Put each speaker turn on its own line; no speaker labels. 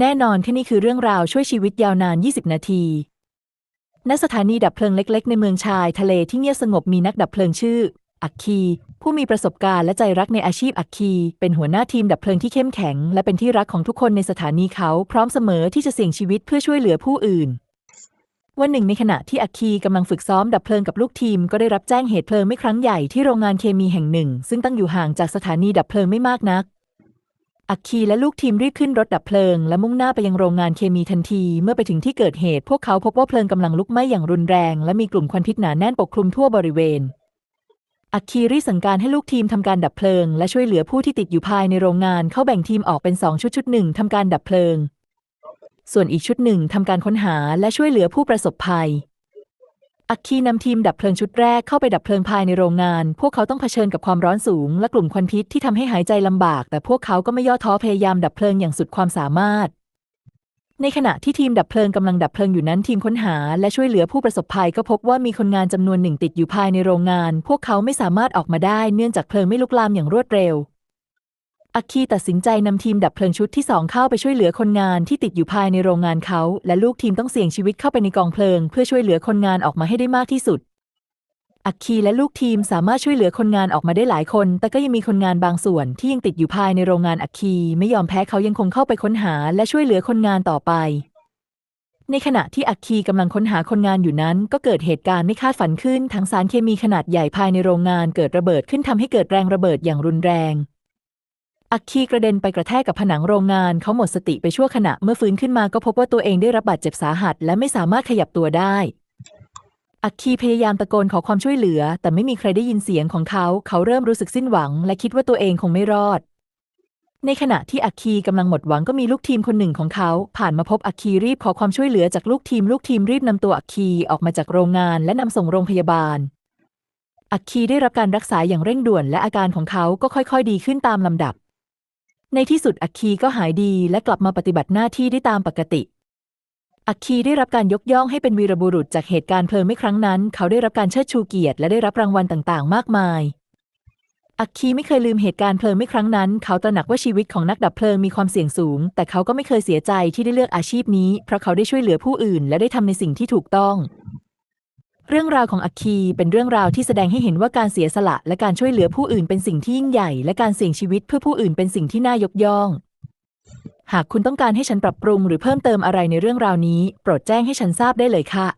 แน่นอนแค่นี้คือเรื่องราวช่วยชีวิตยาวนาน 20 นาทีณสถานีดับเพลิงเล็ก ๆ ในเมืองชายทะเลที่เงียบสงบมีนักดับเพลิงชื่อ อักคี ผู้มีประสบการณ์และใจรักในอาชีพอักคี เป็นหัวหน้าทีมดับเพลิงที่เข้มแข็ง และเป็นที่รักของทุกคนในสถานีเขาพร้อมเสมอที่จะเสี่ยงชีวิตเพื่อช่วยเหลือผู้อื่น วันหนึ่งในขณะที่อักคีกำลังฝึกซ้อมดับเพลิงกับลูกทีมก็ได้รับแจ้งเหตุเพลิงไหม้ครั้งใหญ่ที่โรงงานเคมีแห่งหนึ่ง ซึ่งตั้งอยู่ห่างจากสถานีดับเพลิงไม่มากนัก อักคีและลูกทีมรีบขึ้นรถดับเพลิง และมุ่งหน้าไปยังโรงงานเคมีทันที เมื่อไปถึงที่เกิดเหตุ พวกเขาพบว่าเพลิงกำลังลุกไหม้อย่างรุนแรง และมีกลุ่มควันพิษหนาแน่นปกคลุมทั่วบริเวณ อักคีรีสั่งการให้ลูกทีมทำการดับเพลิง และช่วยเหลือผู้ที่ติดอยู่ภายในโรงงาน เขาแบ่งทีมออกเป็นสองชุดชุดหนึ่งทำการดับเพลิง ส่วนอีกชุดหนึ่งทำการค้นหาและช่วยเหลือผู้ประสบภัย อัคคีนำทีมดับเพลิงชุดแรกเข้าไปดับเพลิงภายในโรงงาน พวกเขาต้องเผชิญกับความร้อนสูง และกลุ่มควันพิษที่ทำให้หายใจลำบาก แต่พวกเขาก็ไม่ย่อท้อพยายามดับเพลิงอย่างสุดความสามารถ ในขณะที่ทีมดับเพลิงกำลังดับเพลิงอยู่นั้นทีมค้นหา และช่วยเหลือผู้ประสบภัยก็พบว่ามีคนงานจำนวนหนึ่งติดอยู่ภายในโรงงาน พวกเขาไม่สามารถออกมาได้เนื่องจากเพลิงไม่ลุกลามอย่างรวดเร็ว อัคคีตัดสินใจนำทีมดับเพลิงชุดที่สองเข้าไปช่วยเหลือคนงานที่ติดอยู่ภายในโรงงานเขา และลูกทีมต้องเสี่ยงชีวิตเข้าไปในกองเพลิง เพื่อช่วยเหลือคนงานออกมาให้ได้มากที่สุด อัคคีและลูกทีมสามารถช่วยเหลือคนงานออกมาได้หลายคน แต่ก็ยังมีคนงานบางส่วนที่ยังติดอยู่ภายในโรงงานอัคคี ไม่ยอมแพ้เขายังคงเข้าไปค้นหา และช่วยเหลือคนงานต่อไป ในขณะที่อัคคีกำลังค้นหาคนงานอยู่นั้น ก็เกิดเหตุการณ์ไม่คาดฝันขึ้นทั้งสารเคมีขนาดใหญ่ภายในโรงงานเกิดระเบิดขึ้นทำให้เกิดแรงระเบิดอย่างรุนแรง อัคคีกระเด็นไปกระแทกกับผนังโรงงาน เขาหมดสติไปชั่วขณะเมื่อฟื้นขึ้นมาก็พบว่าตัวเองได้รับบาดเจ็บสาหัส และไม่สามารถขยับตัวได้ อัคคีพยายามตะโกนขอความช่วยเหลือ แต่ไม่มีใครได้ยินเสียงของเขา เขาเริ่มรู้สึกสิ้นหวัง และคิดว่าตัวเองคงไม่รอด ในขณะที่อัคคีกำลังหมดหวังก็มีลูกทีมคนหนึ่งของเขา ผ่านมาพบอัคคีรีบขอความช่วยเหลือจากลูกทีม ลูกทีมรีบนำตัวอัคคีออกมาจากโรงงานและนำส่งโรงพยาบาล อัคคีได้รับการรักษาอย่างเร่งด่วน และอาการของเขาก็ค่อย ๆ ดีขึ้นตามลำดับ ในที่สุดอัคคีก็หายดีและกลับมาปฏิบัติหน้าที่ได้ตามปกติ อัคคีได้รับการยกย่องให้เป็นวีรบุรุษจากเหตุการณ์เพลิงไหม้ครั้งนั้น เขาได้รับการเชิดชูเกียรติและได้รับรางวัลต่างๆ มากมาย อัคคีไม่เคยลืมเหตุการณ์เพลิงไหม้ครั้งนั้น เขาตระหนักว่าชีวิตของนักดับเพลิงมีความเสี่ยงสูง แต่เขาก็ไม่เคยเสียใจที่ได้เลือกอาชีพนี้ เพราะเขาได้ช่วยเหลือผู้อื่น และได้ทำในสิ่งที่ถูกต้อง เรื่องราวของอัคคีเป็นเรื่องราวที่แสดงให้เห็นว่าการเสียสละ และการช่วยเหลือผู้อื่นเป็นสิ่งที่ยิ่งใหญ่ และการเสี่ยงชีวิตเพื่อผู้อื่นเป็นสิ่งที่น่ายกย่อง หากคุณต้องการให้ฉันปรับปรุงหรือเพิ่มเติมอะไรในเรื่องราวนี้ โปรดแจ้งให้ฉันทราบได้เลยค่ะ